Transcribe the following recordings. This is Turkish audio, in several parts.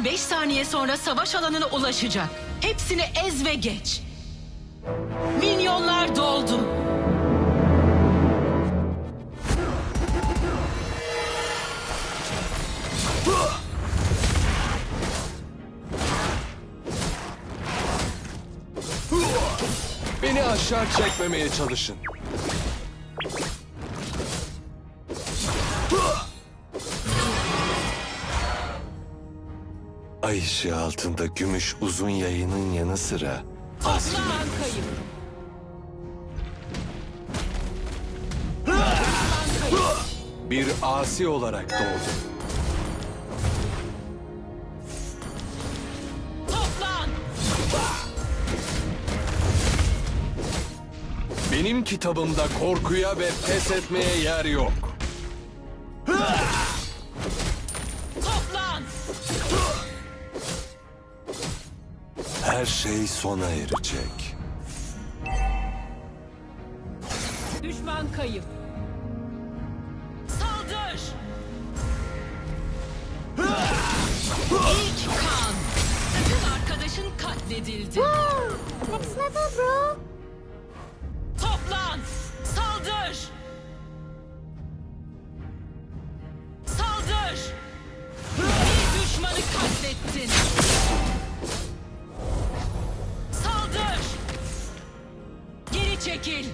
Düşmanlar 5 saniye sonra savaş alanına ulaşacak. Hepsini ez ve geç. Minyonlar doldu. Beni aşağı çekmemeye çalışın. Ay ışığı altında gümüş uzun yayının yanı sıra kayıp. Bir asi olarak doğdum. Toplan. Benim kitabımda korkuya ve pes etmeye yer yok. Her şey sona erecek. Düşman kayıp. Saldır. İlk kan. Takım arkadaşın katledildi. Next level bro. Çekil.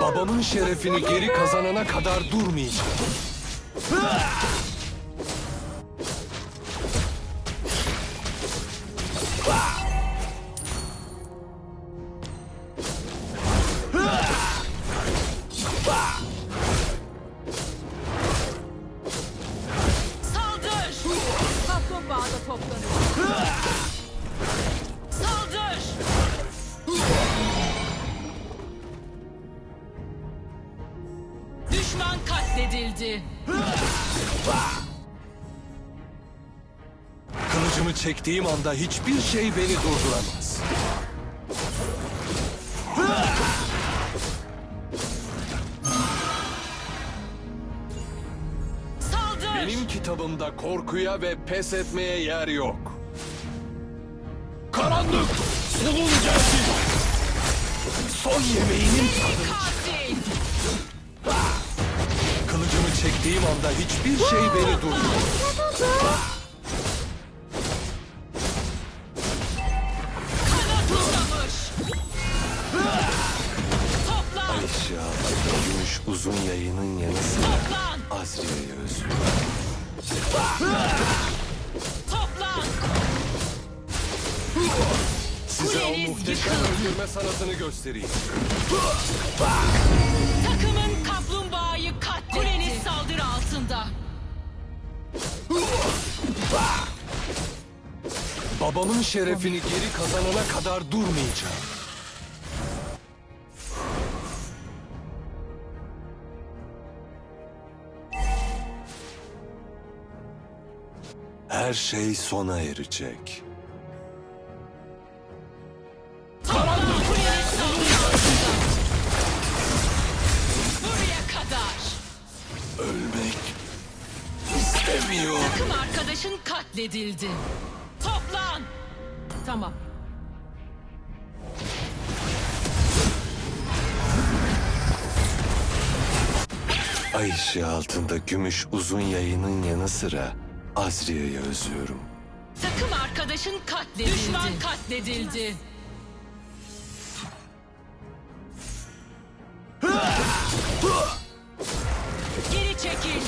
Babamın şerefini geri kazanana kadar durmayacağım. Kılıcımı çektiğim anda hiçbir şey beni durduramaz. Saldır. Benim kitabımda korkuya ve pes etmeye yer yok. Karanlık! Solun geldi! Son yemeğinin tadı. Çektiğim anda hiçbir şey beni durduramaz. Kanat uzamış. Toplan. Gümüş uzun yayının yanı sıra Toplan. Azria'yı özlüyorum. Toplan. Size o Kuleniz muhteşem yıkıldı. öldürme sanatını göstereyim. Babamın şerefini geri kazanana kadar durmayacağım. Her şey sona erecek. Katledildi. Toplan. Tamam. Ay ışığı altında gümüş uzun yayının yanı sıra Azria'yı özlüyorum. Takım arkadaşın katledildi. Düşman katledildi. Geri çekil.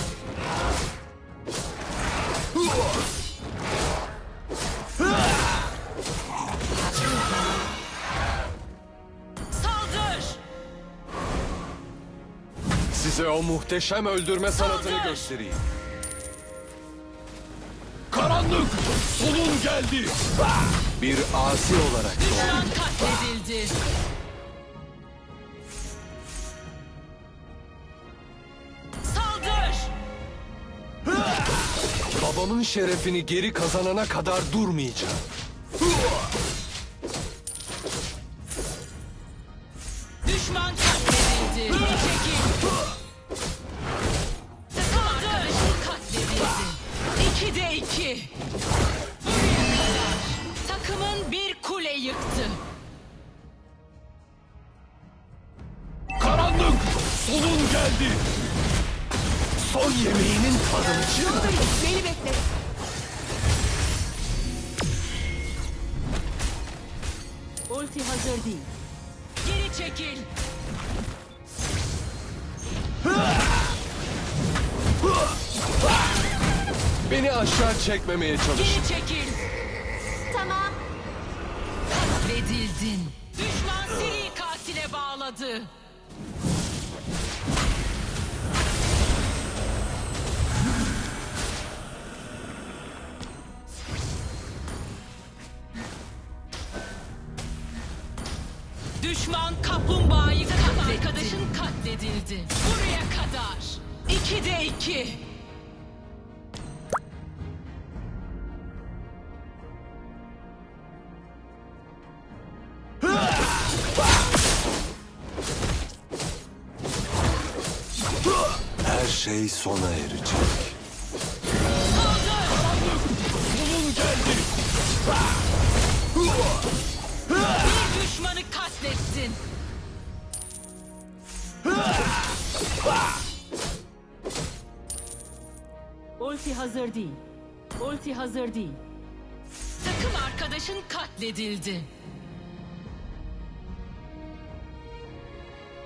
Size o muhteşem öldürme sanatını göstereyim. Karanlık! Solun geldi! Bir asi olarak doğdum. Düşman katledildi. Saldır. Babamın şerefini geri kazanana kadar durmayacağım. iki. Buraya kadar. Takımın bir kule yıktı. Karanlık! Sonun geldi! Son yemeğinin tadını çıkar. Beni bekle. Ulti hazır değil. Geri çekil. Hıh! Hıh! Hıh! Beni aşağı çekmemeye çalış. Geri çekil. Tamam. Katledildin. Düşman seri katile bağladı. Düşman kaplumbağayı katletti. Arkadaşın katledildi. Buraya kadar. İki de iki. Şey sona erecek. Sonun geldi. Bir düşmanı katlettin. Ulti hazır değil. Ulti hazır değil. Takım arkadaşın katledildi.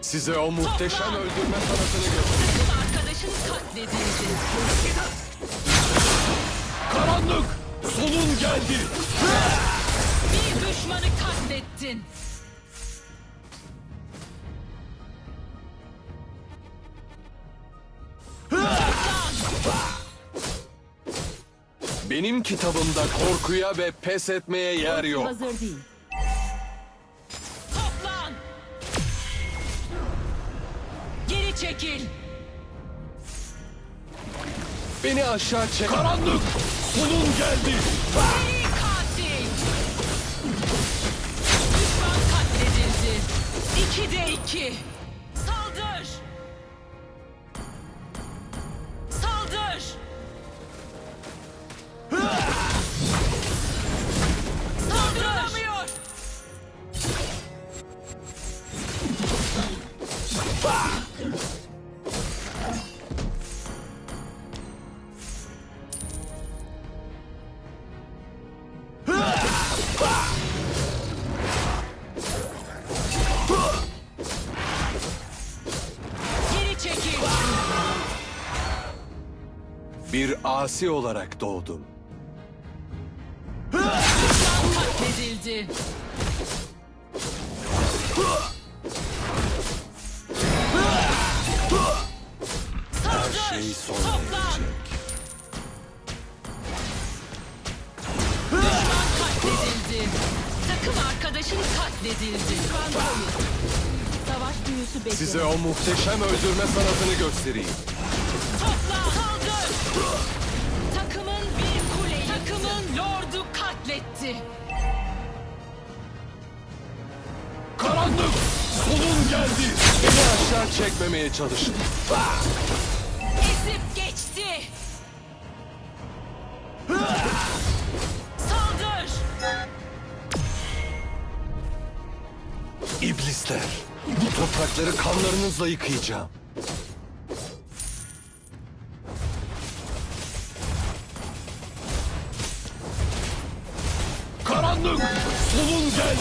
Size o muhteşem öldürme sanatını göstereyim. Katledildi. Karanlık sonun geldi. Bir düşmanı katlettin. Benim kitabımda korkuya ve pes etmeye yer yok. Hazır değil. Toplan. Geri çekil. Beni aşağı çek. Karanlık sonun geldi. Seri katil. Düşman katledildi. İki de iki. Bir asi olarak doğdum. Katledildi. Her şey sona erecek. Düşman katledildi. Takım arkadaşın katledildi. Savaş büyüsü bekle. Size o muhteşem öldürme sanatını göstereyim. Topla. Takımın bir kuleyi. Takımın lordu katletti. Karanlık sonun geldi. Beni aşağı çekmemeye çalışın. Ezip geçti. Saldır. İblisler. Bu toprakları kanlarınızla yıkayacağım.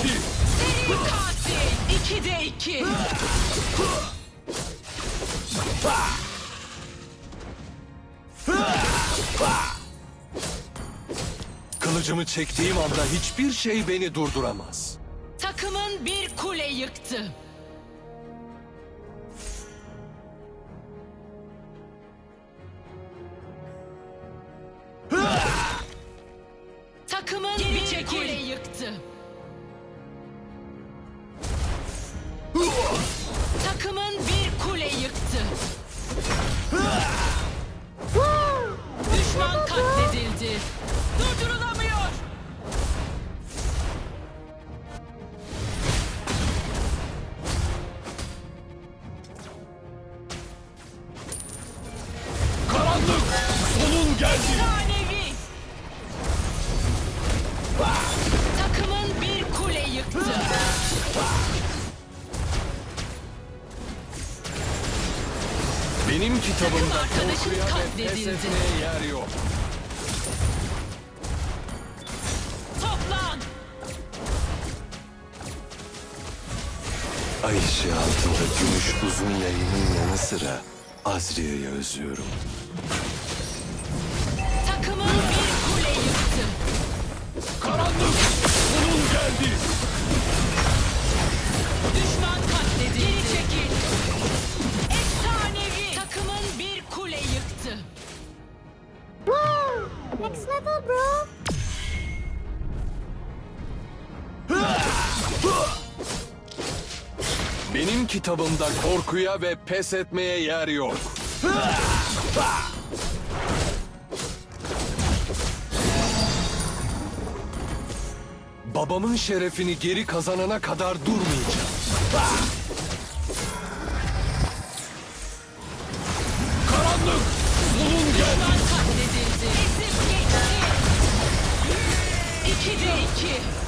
Geldi. Seri katil. İki de iki. Kılıcımı çektiğim anda hiçbir şey beni durduramaz. Takımın bir kule yıktı. Takımın bir kule yıktı. Efsanevi. Takımın bir kule yıktı. Benim kitabımda arkadaşın korkuya ve katledildi. yer yok. Toplan! Ay ışığı altında gümüş uzun yayının yanı sıra Azria'yı özlüyorum. Kitabımda korkuya ve pes etmeye yer yok. Babamın şerefini geri kazanana kadar durmayacağım. Karanlık! Sonun geldi! Düşman geçti. İkide iki.